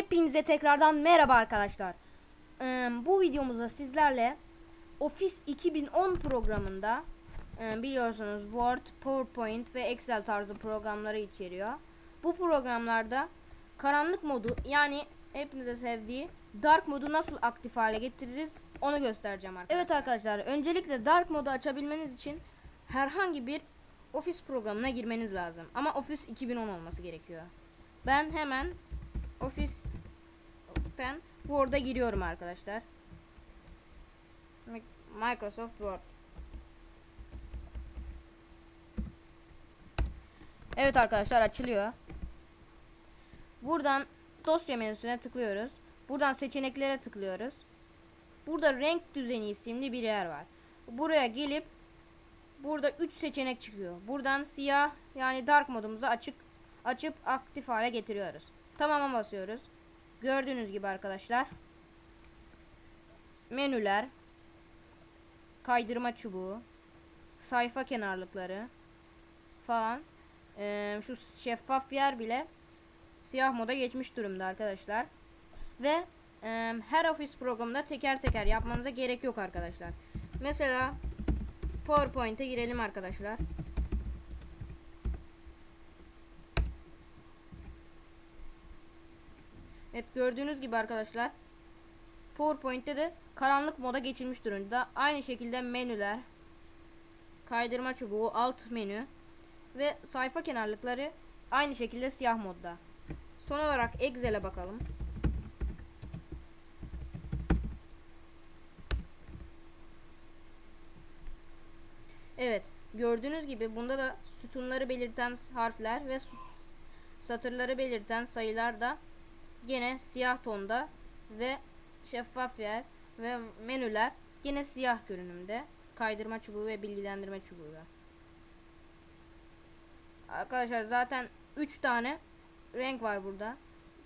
Hepinize tekrardan merhaba arkadaşlar. Ee, bu videomuzda sizlerle Office 2010 programında e, biliyorsunuz Word, PowerPoint ve Excel tarzı programları içeriyor. Bu programlarda karanlık modu yani hepinize sevdiği Dark modu nasıl aktif hale getiririz onu göstereceğim arkadaşlar. Evet arkadaşlar öncelikle Dark modu açabilmeniz için herhangi bir Office programına girmeniz lazım. Ama Office 2010 olması gerekiyor. Ben hemen Office'ten Word'a giriyorum arkadaşlar. Mi- Microsoft Word. Evet arkadaşlar açılıyor. Buradan dosya menüsüne tıklıyoruz. Buradan seçeneklere tıklıyoruz. Burada renk düzeni isimli bir yer var. Buraya gelip burada 3 seçenek çıkıyor. Buradan siyah yani dark modumuzu açık açıp aktif hale getiriyoruz. Tamam'a basıyoruz. Gördüğünüz gibi arkadaşlar. Menüler, kaydırma çubuğu, sayfa kenarlıkları falan. Ee, şu şeffaf yer bile siyah moda geçmiş durumda arkadaşlar. Ve e, her ofis programında teker teker yapmanıza gerek yok arkadaşlar. Mesela PowerPoint'e girelim arkadaşlar. Evet gördüğünüz gibi arkadaşlar PowerPoint'te de karanlık moda geçilmiş durumda. Aynı şekilde menüler, kaydırma çubuğu, alt menü ve sayfa kenarlıkları aynı şekilde siyah modda. Son olarak Excel'e bakalım. Evet, gördüğünüz gibi bunda da sütunları belirten harfler ve satırları belirten sayılar da gene siyah tonda ve şeffaf yer ve menüler gene siyah görünümde. Kaydırma çubuğu ve bilgilendirme çubuğuyla. Arkadaşlar zaten 3 tane renk var burada.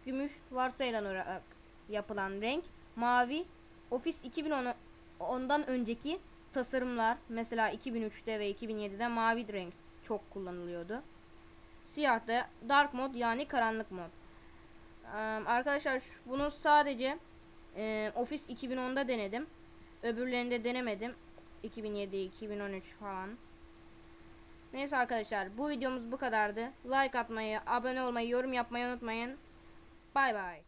Gümüş varsayılan olarak yapılan renk. Mavi Office 2010 ondan önceki tasarımlar mesela 2003'te ve 2007'de mavi renk çok kullanılıyordu. Siyah da dark mod yani karanlık mod. Arkadaşlar bunu sadece e, Office 2010'da denedim. Öbürlerinde denemedim. 2007, 2013 falan. Neyse arkadaşlar bu videomuz bu kadardı. Like atmayı, abone olmayı, yorum yapmayı unutmayın. Bay bay.